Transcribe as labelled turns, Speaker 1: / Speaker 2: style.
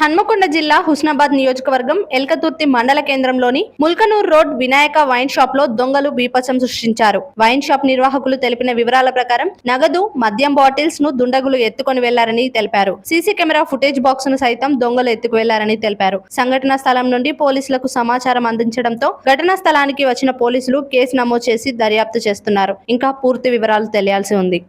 Speaker 1: హన్మకొండ జిల్లా హుస్నాబాద్ నియోజకవర్గం ఎల్కతుర్తి మండల కేంద్రంలోని ముల్కనూర్ రోడ్ వినాయక వైన్ షాప్లో దొంగలు బీపత్సం సృష్టించారు. వైన్ షాప్ నిర్వాహకులు తెలిపిన వివరాల ప్రకారం నగదు మద్యం బాటిల్స్ను దుండగులు ఎత్తుకొని వెళ్ళారని తెలిపారు. సీసీ కెమెరా ఫుటేజ్ బాక్స్ను సైతం దొంగలు ఎత్తుకు వెళ్ళారని తెలిపారు. సంఘటనా స్థలం నుండి పోలీసులకు సమాచారం అందించడంతో ఘటనా స్థలానికి వచ్చిన పోలీసులు కేసు నమోదు చేసి దర్యాప్తు చేస్తున్నారు. ఇంకా పూర్తి వివరాలు తెలియాల్సి ఉంది.